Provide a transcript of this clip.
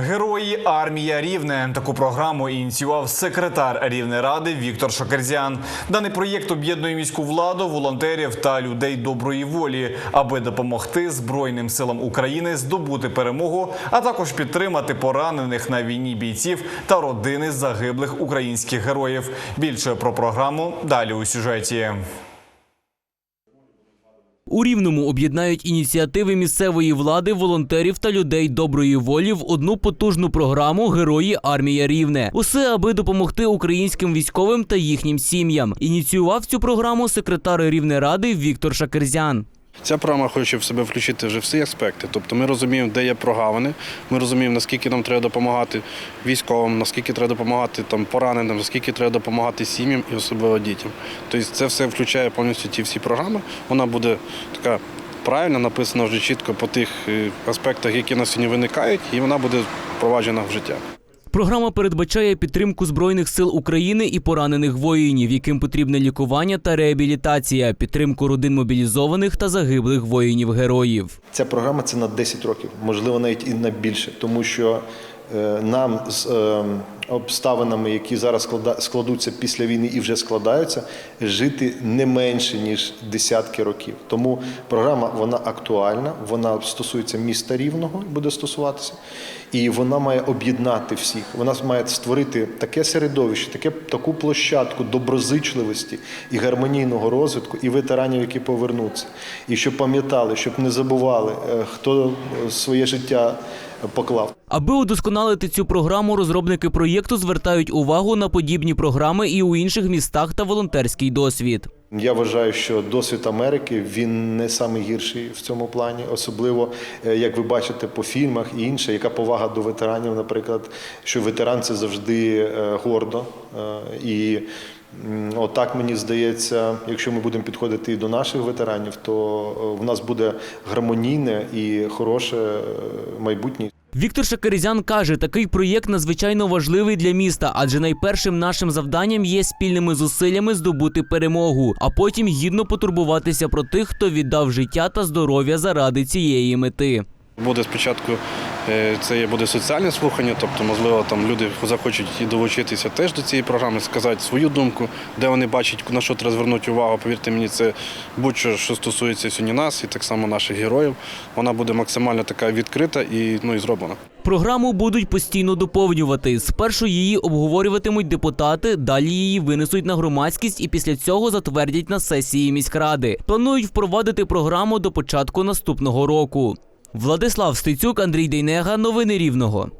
Герої армія Рівне таку програму ініціював секретар Рівнеради Віктор Шакерзян. Даний проєкт об'єднує міську владу, волонтерів та людей доброї волі, аби допомогти Збройним силам України здобути перемогу, а також підтримати поранених на війні бійців та родини загиблих українських героїв. Більше про програму далі у сюжеті. У Рівному об'єднають ініціативи місцевої влади, волонтерів та людей доброї волі в одну потужну програму Герої армія Рівне. Усе аби допомогти українським військовим та їхнім сім'ям. Ініціював цю програму секретар Рівнеради Віктор Шакерзян. Ця програма хоче в себе включити вже всі аспекти. Тобто ми розуміємо, де є прогавини, ми розуміємо, наскільки нам треба допомагати військовим, наскільки треба допомагати там, пораненим, наскільки треба допомагати сім'ям і особливо дітям. Тобто це все включає повністю ті всі програми. Вона буде така правильно написана вже чітко по тих е, аспектах, які на сьогодні виникають, і вона буде впроваджена в життя. Програма передбачає підтримку збройних сил України і поранених воїнів, яким потрібне лікування та реабілітація, підтримку родин мобілізованих та загиблих воїнів-героїв. Ця програма це на 10 років, можливо, навіть і на більше, тому що е, нам з е, обставинами, які зараз складуться після війни і вже складаються, жити не менше ніж десятки років. Тому програма вона актуальна, вона стосується міста рівного, буде стосуватися, і вона має об'єднати всіх. Вона має створити таке середовище, таке таку площадку доброзичливості і гармонійного розвитку, і ветеранів, які повернуться, і щоб пам'ятали, щоб не забували, е, хто е, своє життя поклав. Аби удосконалити цю програму, розробники проєкту звертають увагу на подібні програми і у інших містах та волонтерський досвід. Я вважаю, що досвід Америки він не найгірший в цьому плані, особливо е, як ви бачите по фільмах і інше, яка повага до ветеранів, наприклад, що ветеран це завжди е, гордо. Е, І отак мені здається, якщо ми будемо підходити і до наших ветеранів, то в нас буде гармонійне і хороше майбутнє. Віктор Шакарізян каже, такий проєкт надзвичайно важливий для міста, адже найпершим нашим завданням є спільними зусиллями здобути перемогу, а потім гідно потурбуватися про тих, хто віддав життя та здоров'я заради цієї мети. Буде спочатку це буде соціальне слухання, тобто, можливо, там люди захочуть і долучитися теж до цієї програми, сказати свою думку, де вони бачать, на що треба звернути увагу. Повірте мені, це будь-що, що стосується сьогодні нас і так само наших героїв. Вона буде максимально така відкрита і ну і зроблена. Програму будуть постійно доповнювати. Спершу її обговорюватимуть депутати, далі її винесуть на громадськість і після цього затвердять на сесії міськради. Планують впровадити програму до початку наступного року. Владислав Стецюк, Андрій Дейнега. Новини Рівного.